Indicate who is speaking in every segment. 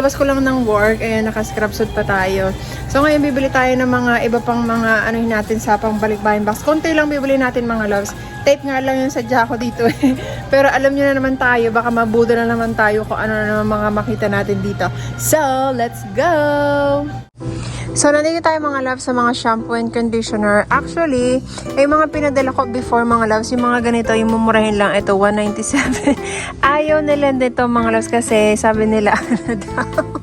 Speaker 1: kakalabas ko lang ng work. Ayan, naka-scrub suit pa tayo. So ngayon bibili tayo ng mga iba pang mga ano natin sa pang balikbayan box. Konti lang bibili natin mga loves. Tape nga lang yung sadya ko dito eh. Pero alam nyo na naman tayo, baka mabudo na naman tayo kung ano na mga makita natin dito. So, let's go! So, nandito tayo mga loves sa mga shampoo and conditioner. Actually, ay mga pinadala ko before mga loves, yung mga ganito, yung mumurahin lang, ito, 197. Ayaw nila nito mga loves kasi sabi nila, ano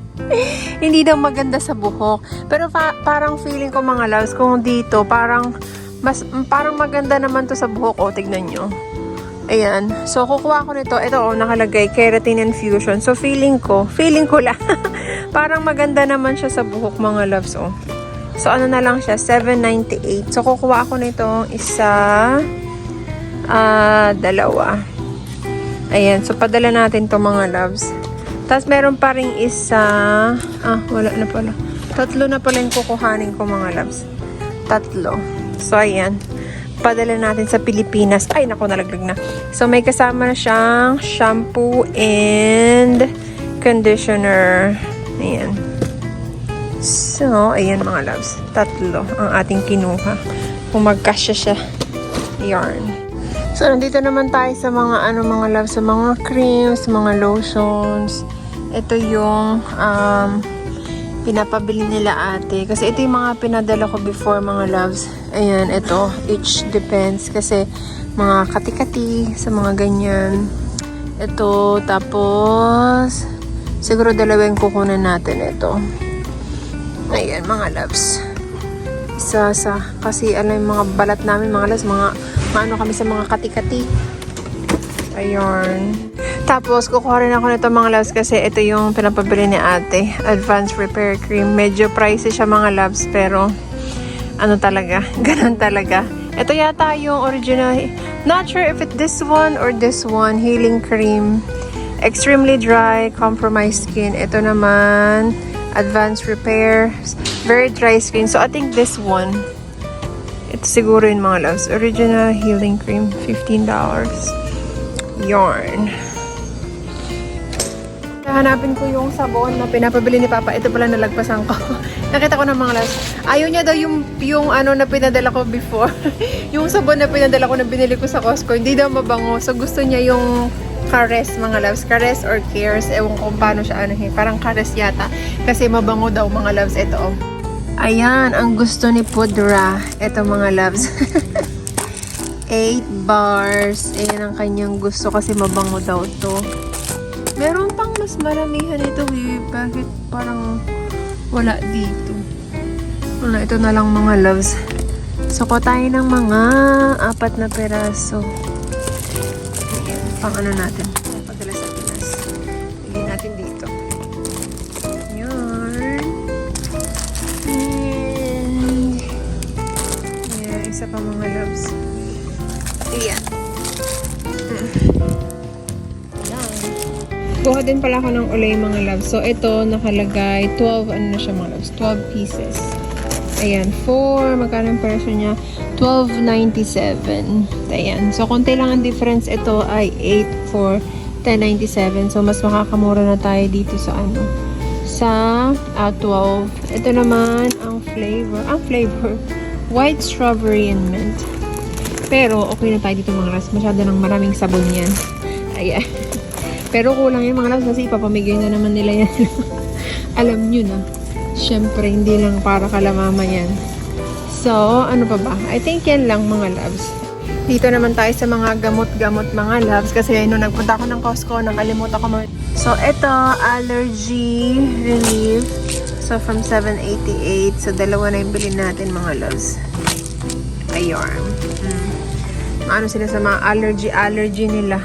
Speaker 1: hindi daw maganda sa buhok. Pero parang feeling ko mga loves, kung dito, parang, mas, parang maganda naman to sa buhok. O, tignan nyo. Ayan. So, kukuha ko nito. Ito, oh, nakalagay, keratin infusion. So, feeling ko, feeling ko lang, parang maganda naman siya sa buhok, mga loves, oh. So, ano na lang siya, 798. So, kukuha ako nito isa, ah, dalawa. Ayan. So, padala natin to mga loves. Tapos, meron pa rin isa, ah, wala na pala. Tatlo na pala yung kukuhanin ko, mga loves. Tatlo. So, ayan padala natin sa Pilipinas. Ay, naku, nalaglag na. So, may kasama na siyang shampoo and conditioner. Ayan. So, ayan mga loves. Tatlo ang ating kinuha. Kung magkasya siya. Yarn. So, nandito naman tayo sa mga ano mga loves, sa mga creams, mga lotions. Ito yung um, pinapabili nila ate. Kasi ito yung mga pinadala ko before mga loves. Ayan, ito. Each depends. Kasi mga kati-kati sa mga ganyan. Ito, tapos siguro dalawang kukunan natin ito. Ayan, mga loves. Isa sa, kasi alam yung mga balat namin, mga loves, mga, maano kami sa mga kati-kati. Ayan. Tapos, kukuha rin ako nito mga loves kasi ito yung pinapabili ni ate. Advanced Repair Cream. Medyo pricey siya mga loves pero ano talaga, ganun talaga. Ito yata yung original. Not sure if it this one or this one. Healing Cream. Extremely dry, compromised skin. Ito naman, Advanced Repair. Very dry skin. So, I think this one. Ito siguro yung mga loves. Original Healing Cream. $15. Yarn. Hanapin ko yung sabon na pinapabili ni Papa. Ito pala nalagpasan ko. Nakita ko ng mga las. Ayaw niya daw yung, yung ano na pinadala ko before. yung sabon na pinadala ko na binili ko sa Costco. Hindi daw mabango. So gusto niya yung Cares mga loves. Cares or Cares. Ewan ko paano siya ano eh. Parang Cares yata. Kasi mabango daw mga loves. Ito oh. Ayan, ang gusto ni Pudra. Ito mga loves. 8 bars. Ayan ang kanyang gusto kasi mabango daw to. Meron pang mas maramihan ito eh. Bakit parang wala dito? Wala, ito na lang mga loves. Suko tayo ng mga apat na peraso. Ayan, pang ano natin. Padala sa Pinas. Lagyan natin dito. Yan. And, ayan, isa pa mga loves. Ayan. Kuha din pala ako ng ulay mga loves. So, ito nakalagay 12, ano na siya mga loves? 12 pieces. Ayan, 4, magkano ang presyo niya? 12.97. Ayan. So, konti lang ang difference. Ito ay 8 for 10.97. So, mas makakamura na tayo dito sa ano? Sa ah, 12. Ito naman ang flavor. Ang flavor. White strawberry and mint. Pero, okay na tayo dito mga loves. Masyado ng maraming sabon yan. Ayan. Pero kulang yung mga loves kasi ipapamigay na naman nila yan. Alam nyo na. Siyempre, hindi lang para kalamama yan. So, ano pa ba? I think yan lang mga loves. Dito naman tayo sa mga gamot-gamot mga loves kasi nung nagpunta ako ng Costco, nakalimutan ko mag- So, ito, allergy relief. So, from 788. So, dalawa na yung bilhin natin mga loves. Ayan. Mm. Ano sila sa mga allergy-allergy nila.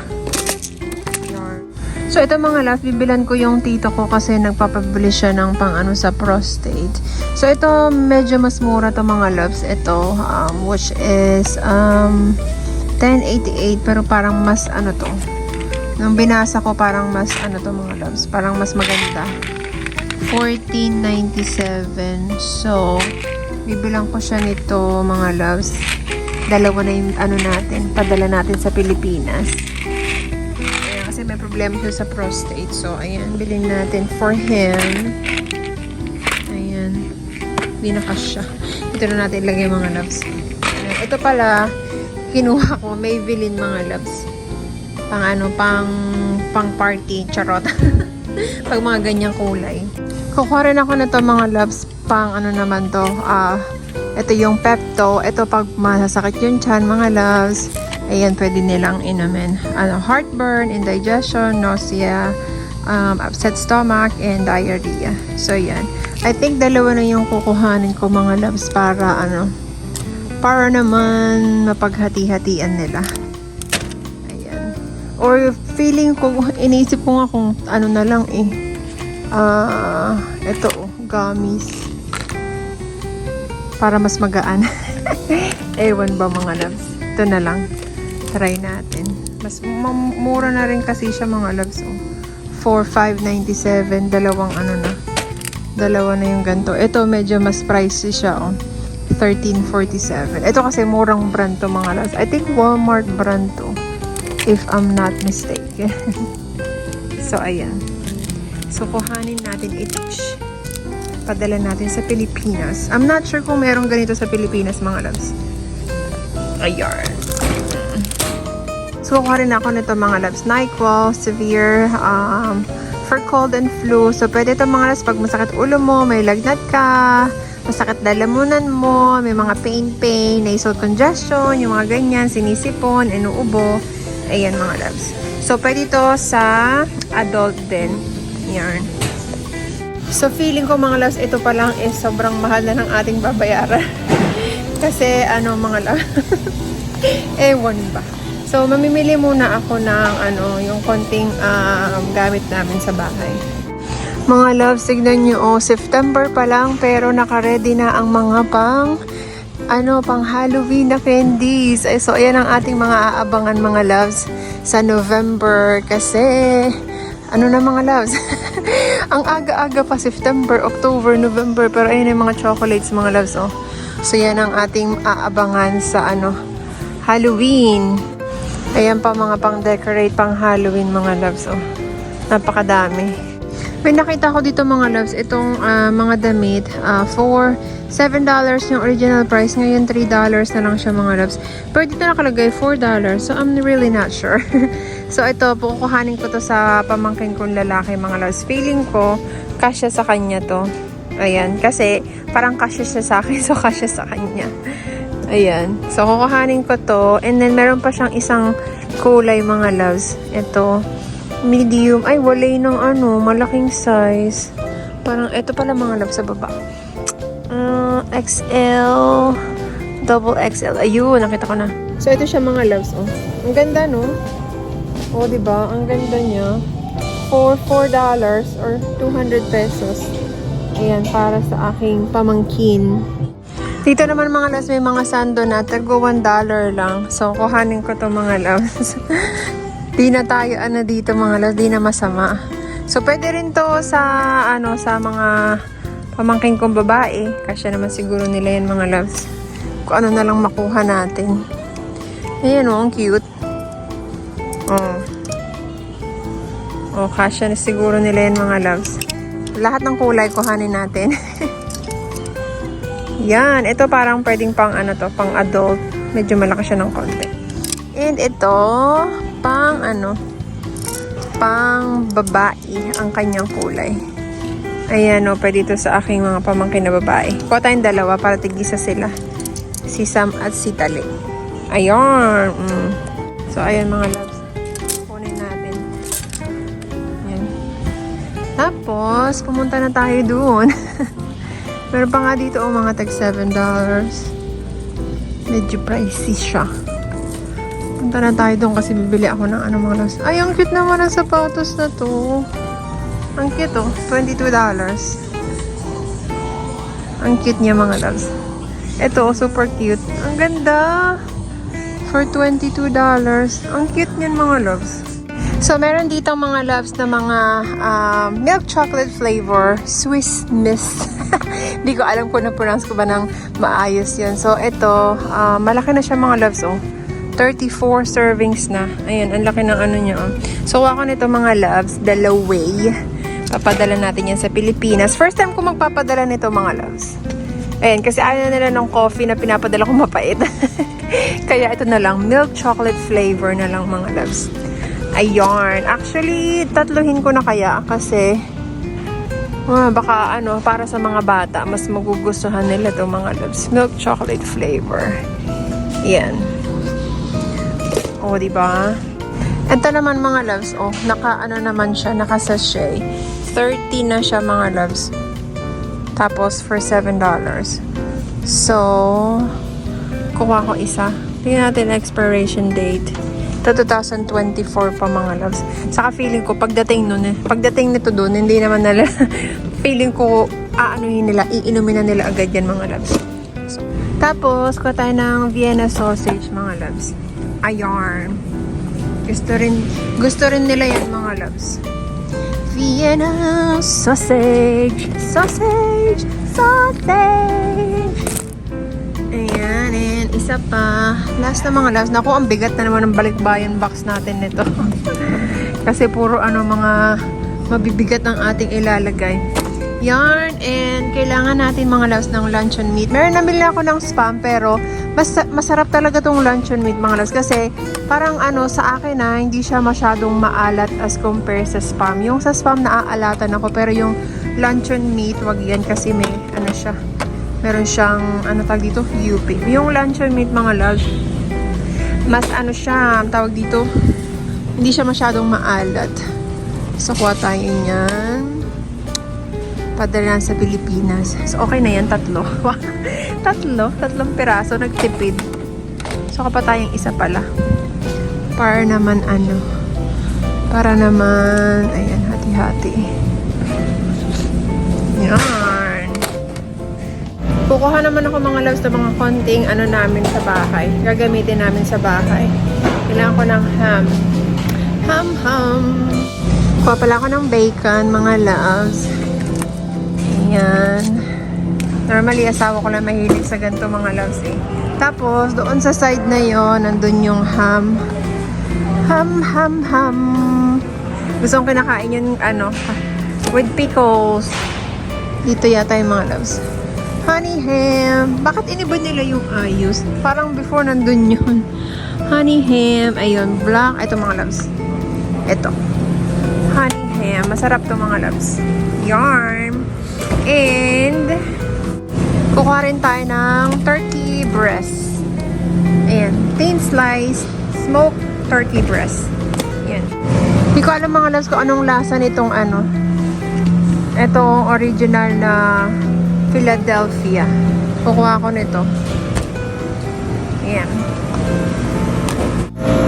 Speaker 1: So, ito mga love, bibilan ko yung tito ko kasi nagpapabili siya ng pang ano sa prostate. So, ito medyo mas mura to mga loves. Ito, um, which is um, 1088 pero parang mas ano to. Nung binasa ko parang mas ano to mga loves. Parang mas maganda. 1497. So, bibilang ko siya nito mga loves. Dalawa na yung ano natin, padala natin sa Pilipinas. Problema siya sa prostate. So, ayan, bilhin natin for him. Ayan. Hindi na kasya. Ito na natin ilagay mga loves. Ayan. Ito pala, kinuha ko, Maybelline mga loves. Pang ano, pang, pang party, charot. Pag mga ganyang kulay. Kukuha rin ako nito mga loves, pang ano naman to, ah, ito yung Pepto. Ito pag masasakit yung chan, mga loves. Ayan, pwede nilang inumin. Ano, heartburn, indigestion, nausea, um, upset stomach, and diarrhea. So, yan. I think dalawa na yung kukuhanin ko mga loves para ano, para naman mapaghati-hatian nila. Ayan. Or feeling ko, iniisip ko nga kung ano na lang eh. Ah, ito oh, gummies. Para mas magaan. Ewan ba mga loves? Ito na lang. Try natin. Mas mura na rin kasi siya mga loves. Oh. 4,597. Dalawang ano na. Dalawa na yung ganito. Ito medyo mas pricey siya. Oh. 1347. Ito kasi murang brand to mga loves. I think Walmart brand to. If I'm not mistaken. so, ayan. So, kuhanin natin each. Padala natin sa Pilipinas. I'm not sure kung merong ganito sa Pilipinas, mga loves. Ayan. So, kuha rin ako nito mga loves. NyQuil, severe, um, for cold and flu. So, pwede ito mga loves pag masakit ulo mo, may lagnat ka, masakit dalamunan mo, may mga pain-pain, nasal congestion, yung mga ganyan, sinisipon, inuubo. Ayan mga loves. So, pwede ito sa adult din. Yan. So, feeling ko mga loves, ito pa lang is sobrang mahal na ng ating babayaran. Kasi, ano mga loves, ewan ba. So, mamimili muna ako ng ano, yung konting um, gamit namin sa bahay. Mga loves, tignan nyo, oh, September pa lang, pero naka-ready na ang mga pang, ano, pang Halloween na candies. Ay, so, ayan ang ating mga aabangan mga loves sa November. Kasi, ano na mga loves? ang aga-aga pa, September, October, November. Pero ayan yung mga chocolates mga loves, oh. So, yan ang ating aabangan sa, ano, Halloween. Ayan pa mga pang-decorate pang Halloween mga loves. Oh. Napakadami. May nakita ko dito mga loves, itong ah, mga damit ah, for $7 yung original price. Ngayon $3 na lang siya mga loves. Pero dito nakalagay $4. So I'm really not sure. so ito, pukuhanin ko to sa pamangkin kong lalaki mga loves. Feeling ko, kasya sa kanya to. Ayan, kasi parang kasya siya sa akin, so kasya sa kanya. Ayan. So, kukuhanin ko to. And then, meron pa siyang isang kulay, mga loves. Ito. Medium. Ay, walay ng ano, malaking size. Parang, ito pala mga loves sa baba. Uh, XL. Double XL. Ayun, nakita ko na. So, ito siya mga loves, oh. Ang ganda, no? Oh, di ba? Ang ganda niya. For $4 or 200 pesos. Ayan, para sa aking pamangkin. Dito naman mga loves, may mga sando na. Tago $1 lang. So, kuhanin ko to mga loves. di na tayo ano dito mga loves. Di na masama. So, pwede rin to sa, ano, sa mga pamangking kong babae. Kasi naman siguro nila yan mga loves. Kung ano na lang makuha natin. Ayan o, ang cute. Oh. Oh, kasya na siguro nila yan mga loves. Lahat ng kulay kuhanin natin. Yan, ito parang pwedeng pang ano to, pang adult. Medyo malaki siya ng konti. And ito, pang ano, pang babae ang kanyang kulay. Ayan o, pwede ito sa aking mga pamangkin na babae. Kuha tayong dalawa para tigisa sila. Si Sam at si Tali. Ayan. Mm. So, ayan mga loves. Kunin natin. Ayan. Tapos, pumunta na tayo doon. Meron pa nga dito oh, mga tag $7. Medyo pricey siya. Punta na tayo doon kasi bibili ako ng ano mga loves. Ay, ang cute naman ang sapatos na to. Ang cute oh. $22. Ang cute niya mga loves. Ito, oh, super cute. Ang ganda. For $22. Ang cute niyan mga loves. So, meron dito mga loves na mga um, milk chocolate flavor, Swiss Miss. Hindi ko alam kung na-pronounce ko ba ng maayos yun. So, ito, ah, malaki na siya mga loves, oh. 34 servings na. Ayan, ang laki ng ano niya. oh. So, ako nito mga loves, Dalaway. Papadala natin yan sa Pilipinas. First time ko magpapadala nito mga loves. Ayan, kasi ayaw nila ng coffee na pinapadala ko mapait. Kaya ito na lang, milk chocolate flavor na lang mga loves. Ayun. Actually, tatluhin ko na kaya kasi ah, baka ano, para sa mga bata, mas magugustuhan nila to mga loves. Milk chocolate flavor. Yan. O, di ba? Ito naman mga loves, oh, naka ano naman siya, naka sachet. 30 na siya mga loves. Tapos for $7. So, kuha ko isa. Tingnan natin expiration date. Ito 2024 pa mga loves. Saka feeling ko pagdating nun, eh, pagdating nito doon, hindi naman nila feeling ko aanuhin nila, iinumin na nila agad yan mga loves. So, tapos, kuha tayo ng Vienna sausage mga loves. Ayan. Gusto rin, gusto rin nila yan mga loves. Vienna sausage, sausage, sausage. Isa pa. Last na mga last. Naku, ang bigat na naman ng balikbayan box natin nito. Kasi puro ano mga mabibigat ang ating ilalagay. Yarn, and kailangan natin mga loves ng luncheon meat. Meron namili ako ng spam, pero mas, masarap talaga tong luncheon meat mga loves. Kasi parang ano, sa akin na hindi siya masyadong maalat as compare sa spam. Yung sa spam naaalatan ako, pero yung luncheon meat, wag yan kasi may ano siya. Meron siyang, ano tawag dito? UP. Yung luncheon meat mga loves, mas ano siya, tawag dito, hindi siya masyadong maalat. So, kuha tayo niyan. Padala sa Pilipinas. So, okay na yan, tatlo. tatlo? Tatlong piraso, nagtipid. So, pa tayong isa pala. Para naman ano, para naman, ayan, hati-hati. Yan. Kukuha naman ako mga loves ng mga konting ano namin sa bahay. Gagamitin namin sa bahay. Kailangan ko ng ham. Ham, ham. Kuha pala ako ng bacon, mga loves. Ayan. Normally, asawa ko lang mahilig sa ganito mga loves eh. Tapos, doon sa side na yon nandun yung ham. Ham, ham, ham. Gusto kong kinakain yung ano, with pickles. Dito yata yung mga loves. Honey ham. Bakit iniba nila yung ayos? Parang before nandun yun. Honey ham. Ayun, black. Ito mga loves. Ito. Honey ham. Masarap to mga loves. Yarn. And, kukuha rin tayo ng turkey breast. Ayan. Thin sliced smoked turkey breast. Ayan. Hindi ko alam mga loves kung anong lasa nitong ano. Itong original na Philadelphia. Kukuha ko nito. Ayan.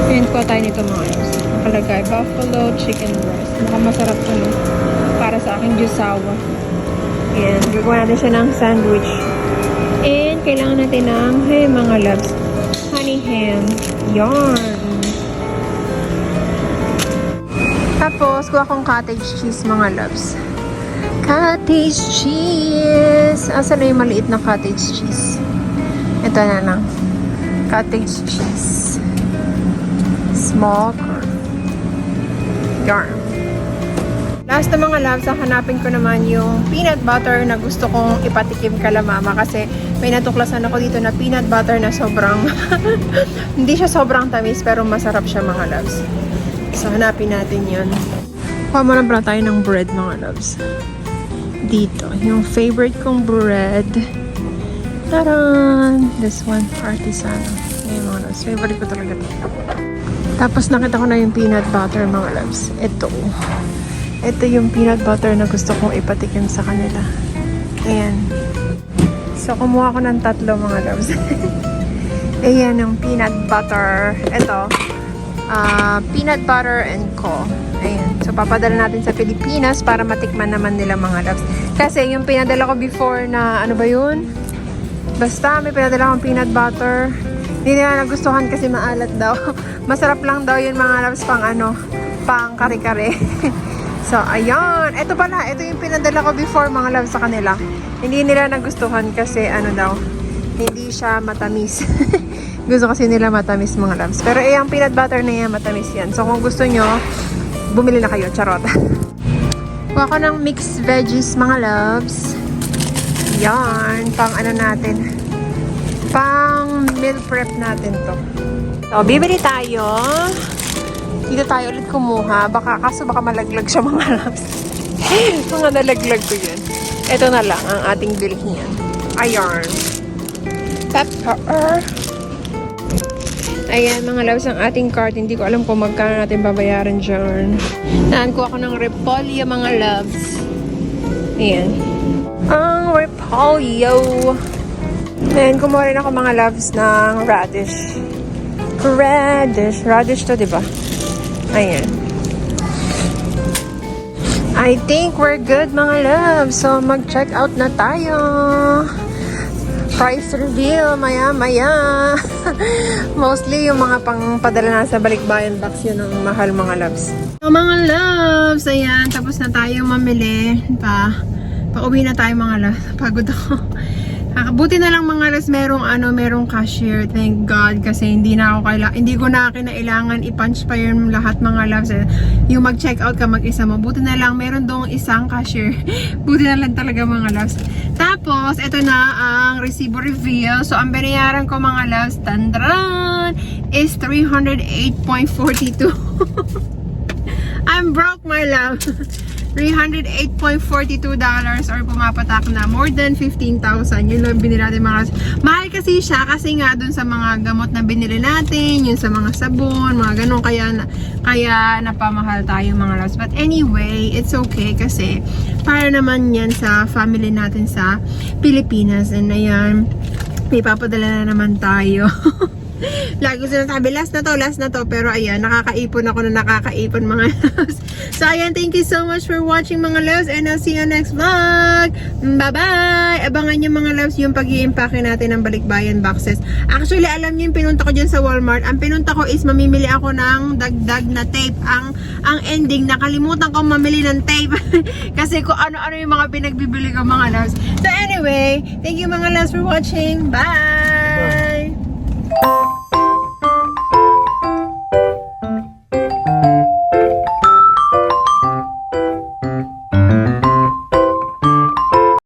Speaker 1: Ayan, kuha tayo nito mga loves. Nakalagay, buffalo chicken breast. Mukhang masarap to, no? Para sa aking jusawa. Ayan, gagawa natin siya ng sandwich. And, kailangan natin ng, hey mga loves, honey ham. Yarn. Tapos, kuha kong cottage cheese mga loves. Cottage cheese! Asa na yung maliit na cottage cheese? Ito na lang. Cottage cheese. Smoker. Yarn. Last na mga loves, ang hanapin ko naman yung peanut butter na gusto kong ipatikim kala mama kasi may natuklasan ako dito na peanut butter na sobrang hindi siya sobrang tamis pero masarap siya mga loves. So hanapin natin yun. Muna pala tayo ng bread mga loves. Dito, yung favorite kong bread. Taran! This one, artisano. Ayan mga loves, favorite ko talaga ito. Tapos nakita ko na yung peanut butter mga loves. Ito. Ito yung peanut butter na gusto kong ipatikim sa kanila. Ayan. So, kumuha ko ng tatlo mga loves. Ayan yung peanut butter. Ito. ah peanut butter and co. Ayan. So, papadala natin sa Pilipinas para matikman naman nila mga loves. Kasi yung pinadala ko before na, ano ba yun? Basta, may pinadala akong peanut butter. Hindi nila nagustuhan kasi maalat daw. Masarap lang daw yun mga loves pang ano, pang kare-kare. so, ayun. Ito pala, ito yung pinadala ko before mga loves sa kanila. Hindi nila nagustuhan kasi ano daw, hindi siya matamis. Gusto kasi nila matamis mga loves. Pero eh, ang peanut butter na yan, matamis yan. So kung gusto nyo, bumili na kayo. Charot. Kuha ko ng mixed veggies mga loves. Yan. Pang ano natin. Pang meal prep natin to. So, bibili tayo. Dito tayo ulit kumuha. Baka, kaso baka malaglag siya mga loves. mga nalaglag ko yan. Ito na lang ang ating bilhin yan. Ayan. Pepper. Ayan, mga loves, ang ating cart. Hindi ko alam kung magkano natin babayaran dyan. Naan ko ako ng repolyo, mga loves. Ayan. Ang repolyo. Ayan, kumuha rin ako mga loves ng radish. Radish. Radish to, di ba? Ayan. I think we're good, mga loves. So, mag-check out na tayo. Price reveal, maya-maya. Mostly, yung mga pangpadala na sa balikbayan box, yun ang mahal, mga loves. So, mga loves, ayan, tapos na tayo mamili. Pa, pauwi na tayo, mga loves. Pagod ako. Ah, buti na lang mga loves, merong ano, merong cashier. Thank God kasi hindi na ako kaila hindi ko na kinailangan i-punch pa yung lahat mga loves. Eh. Yung mag-check out ka mag-isa mo. Buti na lang meron dong isang cashier. buti na lang talaga mga loves. Tapos, ito na ang resibo reveal. So, ang binayaran ko mga loves, tandran, is 308.42. I'm broke, my love. $308.42 or pumapatak na more than 15,000. Yun lang binili natin mga... Mahal kasi siya kasi nga dun sa mga gamot na binili natin, yun sa mga sabon, mga ganun. Kaya, na- kaya napamahal tayo mga loves. But anyway, it's okay kasi para naman yan sa family natin sa Pilipinas. And ayan, may papadala na naman tayo. Lagi ko sinasabi, last na to, last na to. Pero ayan, nakakaipon ako na nakakaipon mga loves. So ayan, thank you so much for watching mga loves and I'll see you next vlog. Bye-bye! Abangan nyo mga loves yung pag iimpake natin ng balikbayan boxes. Actually, alam nyo yung pinunta ko dyan sa Walmart. Ang pinunta ko is mamimili ako ng dagdag na tape. Ang ang ending, nakalimutan ko mamili ng tape. Kasi kung ano-ano yung mga pinagbibili ko mga loves. So anyway, thank you mga loves for watching. Bye!